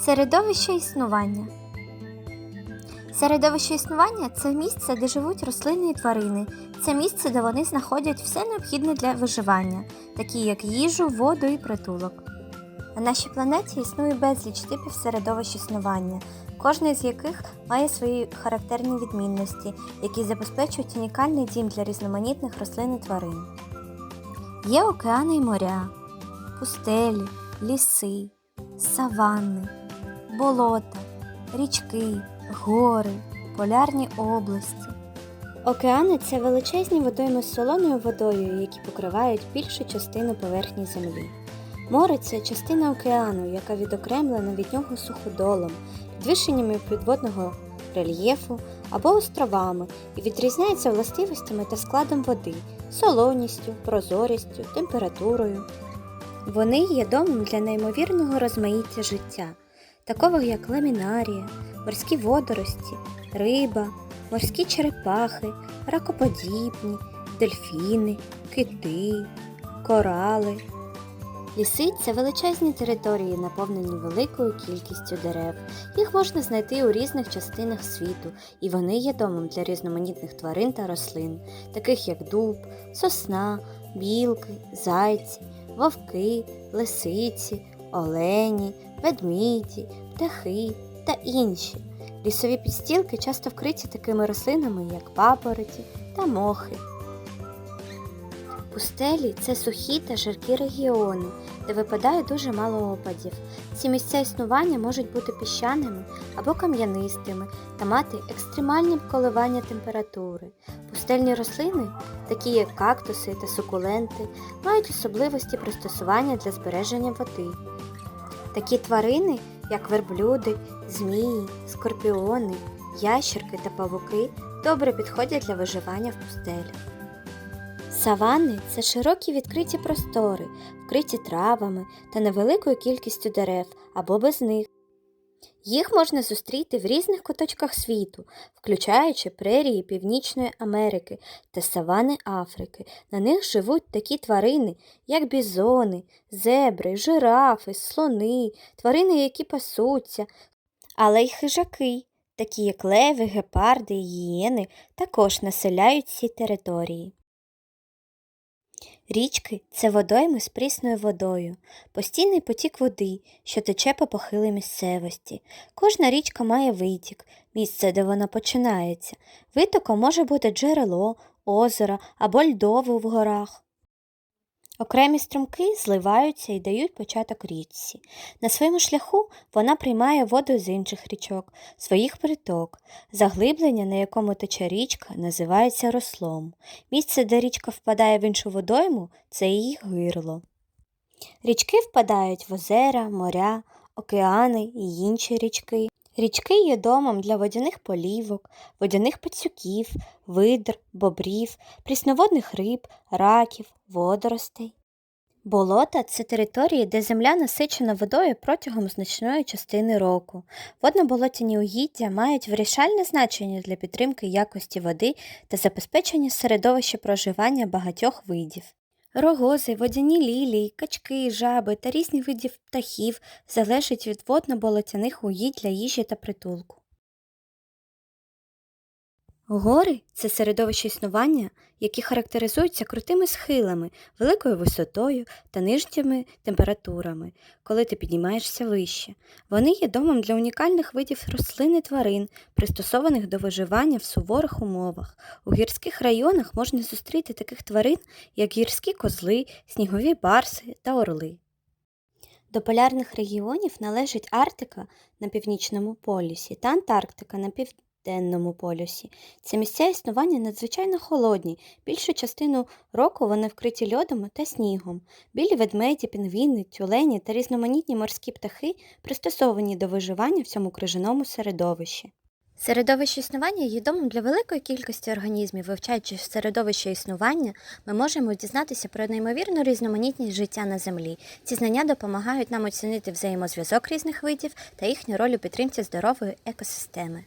Середовище існування. Середовище існування це місце, де живуть рослини і тварини. Це місце, де вони знаходять все необхідне для виживання, такі як їжу, воду і притулок. На нашій планеті існує безліч типів середовищ існування, кожний з яких має свої характерні відмінності, які забезпечують унікальний дім для різноманітних рослин і тварин. Є океани і моря, пустелі, ліси, саванни, болота, річки, гори, полярні області. Океани це величезні водойми з солоною водою, які покривають більшу частину поверхні землі. Море це частина океану, яка відокремлена від нього суходолом, підвищеннями підводного рельєфу або островами і відрізняється властивостями та складом води, солоністю, прозорістю, температурою. Вони є домом для неймовірного розмаїття життя, такого як ламінарія, морські водорості, риба, морські черепахи, ракоподібні, дельфіни, кити, корали. Ліси це величезні території, наповнені великою кількістю дерев. Їх можна знайти у різних частинах світу, і вони є домом для різноманітних тварин та рослин, таких як дуб, сосна, білки, зайці, вовки, лисиці, олені, ведміді, птахи та інші. Лісові підстілки часто вкриті такими рослинами, як папороті та мохи. Пустелі це сухі та жаркі регіони, де випадає дуже мало опадів. Ці місця існування можуть бути піщаними або кам'янистими та мати екстремальні коливання температури. Пустельні рослини, такі як кактуси та сукуленти, мають особливості пристосування для збереження води. Такі тварини, як верблюди, змії, скорпіони, ящерки та павуки, добре підходять для виживання в пустелях. Саванни це широкі відкриті простори, вкриті травами та невеликою кількістю дерев або без них. Їх можна зустріти в різних куточках світу, включаючи прерії Північної Америки та савани Африки. На них живуть такі тварини, як бізони, зебри, жирафи, слони, тварини, які пасуться, але й хижаки, такі як леви, гепарди і гієни, також населяють ці території. Річки це водойми з прісною водою, постійний потік води, що тече по похилій місцевості. Кожна річка має витік, місце, де вона починається. Витоком може бути джерело, озеро або льдове в горах. Окремі струмки зливаються і дають початок річці. На своєму шляху вона приймає воду з інших річок, своїх приток. Заглиблення, на якому тече річка, називається рослом. Місце, де річка впадає в іншу водойму, це її гирло. Річки впадають в озера, моря, океани і інші річки. Річки є домом для водяних полівок, водяних пацюків, видр, бобрів, прісноводних риб, раків, водоростей. Болота це території, де земля насичена водою протягом значної частини року. Водно-болотяні угіддя мають вирішальне значення для підтримки якості води та забезпечення середовища проживання багатьох видів. Рогози, водяні лілії, качки, жаби та різні видів птахів залежать від водно-болотяних угідь для їжі та притулку. Гори це середовище існування, які характеризуються крутими схилами, великою висотою та нижніми температурами, коли ти піднімаєшся вище. Вони є домом для унікальних видів рослин і тварин, пристосованих до виживання в суворих умовах. У гірських районах можна зустріти таких тварин, як гірські козли, снігові барси та орли. До полярних регіонів належить Арктика на північному полюсі та Антарктика на південному полюсі. Ці місця існування надзвичайно холодні, більшу частину року вони вкриті льодом та снігом. Білі ведмеді, пінгвіни, тюлені та різноманітні морські птахи пристосовані до виживання в цьому крижаному середовищі. Середовище існування є домом для великої кількості організмів. Вивчаючи середовище існування, ми можемо дізнатися про неймовірну різноманітність життя на землі. Ці знання допомагають нам оцінити взаємозв'язок різних видів та їхню роль у підтримці здорової екосистеми.